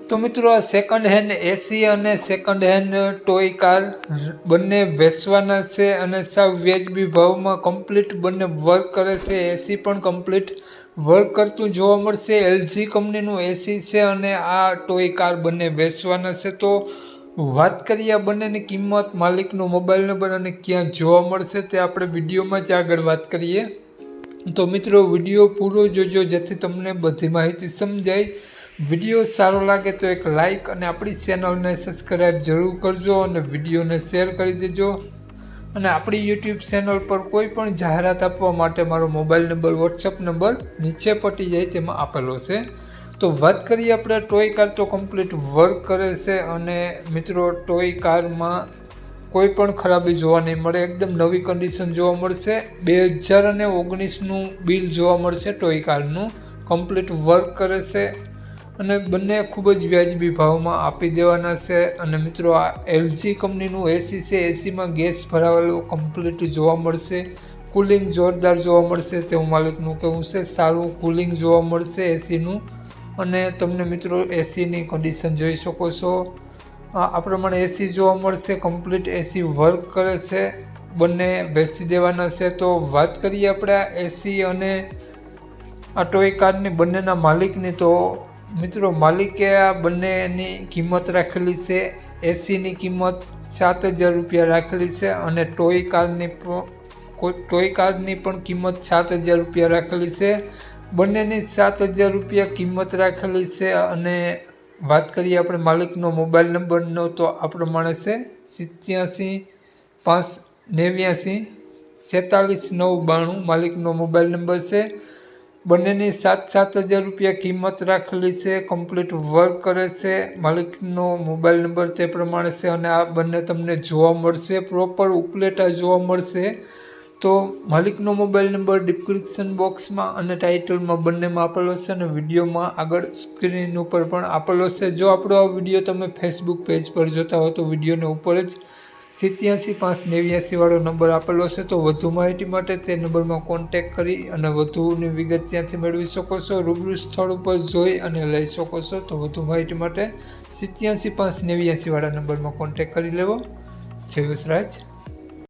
તો મિત્રો આ સેકન્ડ હેન્ડ એસી અને સેકન્ડ હેન્ડ ટોય કાર બંને વેચવાના છે અને સાવ વ્યાજબી ભાવમાં કમ્પ્લીટ બંને વર્ક કરે છે. એસી પણ કમ્પ્લીટ વર્ક કરતું જોવા મળશે. એલજી કંપનીનું એસી છે અને આ ટોય કાર બંને વેચવાના છે. તો વાત કરીએ આ બંનેની કિંમત, માલિકનો મોબાઈલ નંબર અને ક્યાં જોવા મળશે તે આપણે વિડીયોમાં જ આગળ વાત કરીએ. તો મિત્રો, વીડિયો પૂરો જોજો જેથી તમને બધી માહિતી સમજાય. વીડિયો સારો લાગે તો એક લાઈક અને આપણી ચેનલને સબસ્ક્રાઈબ જરૂર કરજો અને વિડીયોને શેર કરી દેજો. અને આપણી યુટ્યુબ ચેનલ પર કોઈ પણ જાહેરાત આપવા માટે મારો મોબાઈલ નંબર વોટ્સઅપ નંબર નીચે પટી જાય તેમાં આપેલો છે. તો વાત કરીએ આપણે ટોય કાર તો કમ્પ્લીટ વર્ક કરે છે અને મિત્રો ટોય કારમાં કોઈ પણ ખરાબી જોવા નહીં મળે. એકદમ નવી કન્ડિશન જોવા મળશે. બે હજાર અને ઓગણીસનું બિલ જોવા મળશે ટોય કારનું. કમ્પ્લીટ વર્ક કરે છે. અને બંને ખૂબ જ વ્યાજબી ભાવમાં આપી દેવાના છે. અને મિત્રો, આ એલજી કંપનીનું એસી છે. એસીમાં ગેસ ભરાવેલો કમ્પ્લીટ જોવા મળશે. કુલિંગ જોરદાર જોવા મળશે, તેવું માલિકનું કહેવું છે. સારું કુલિંગ જોવા મળશે એસીનું અને તમને મિત્રો એસીની કન્ડિશન જોઈ શકો છો. આ પ્રમાણે એસી જોવા મળશે. કમ્પ્લીટ એસી વર્ક કરે છે. બંને બેસી દેવાના છે. તો વાત કરીએ આપણે એસી અને આ ટોય કારની બંનેના માલિકની, તો મિત્રો, માલિકે આ બંનેની કિંમત રાખેલી છે. એસીની કિંમત સાત હજાર રૂપિયા રાખેલી છે અને ટોય કારની પણ ટોય કારની પણ કિંમત સાત હજાર રૂપિયા રાખેલી છે. બંનેની સાત હજાર રૂપિયા કિંમત રાખેલી છે અને વાત કરીએ આપણે માલિકનો મોબાઈલ નંબરનો, તો આ પ્રમાણે છે. સિત્યાસી, પાંચ, નેવ્યાસી, છેતાલીસ, નવ, બાણું માલિકનો મોબાઈલ નંબર છે. બંનેની સાત સાત હજાર રૂપિયા કિંમત રાખેલી છે કમ્પ્લીટ વર્ક કરે છે, માલિકનો મોબાઈલ નંબર તે પ્રમાણે છે અને આ બંને તમને જોવા મળશે પ્રોપર ઉપલેટા જોવા મળશે. તો માલિકનો મોબાઈલ નંબર ડિસ્ક્રિપ્શન બોક્સમાં અને ટાઇટલમાં બંનેમાં આપેલો છે અને વિડીયોમાં આગળ સ્ક્રીન ઉપર પણ આપેલો છે. જો આપણો આ વીડિયો તમે ફેસબુક પેજ પર જોતા હો તો વિડીયોને ઉપર જ સિત્યાસી પાંચ નેવ્યાસી વાળો નંબર આપેલો છે, તો વધુ માહિતી માટે તે નંબરમાં કોન્ટેક કરી અને વધુની વિગત ત્યાંથી મેળવી શકો છો. રૂબરૂ સ્થળ ઉપર જોઈ અને લઈ શકો છો. તો વધુ માહિતી માટે સિત્યાસી પાંચ નેવ્યાસી વાળા નંબરમાં કોન્ટેક કરી લેવો. જય વસરાજ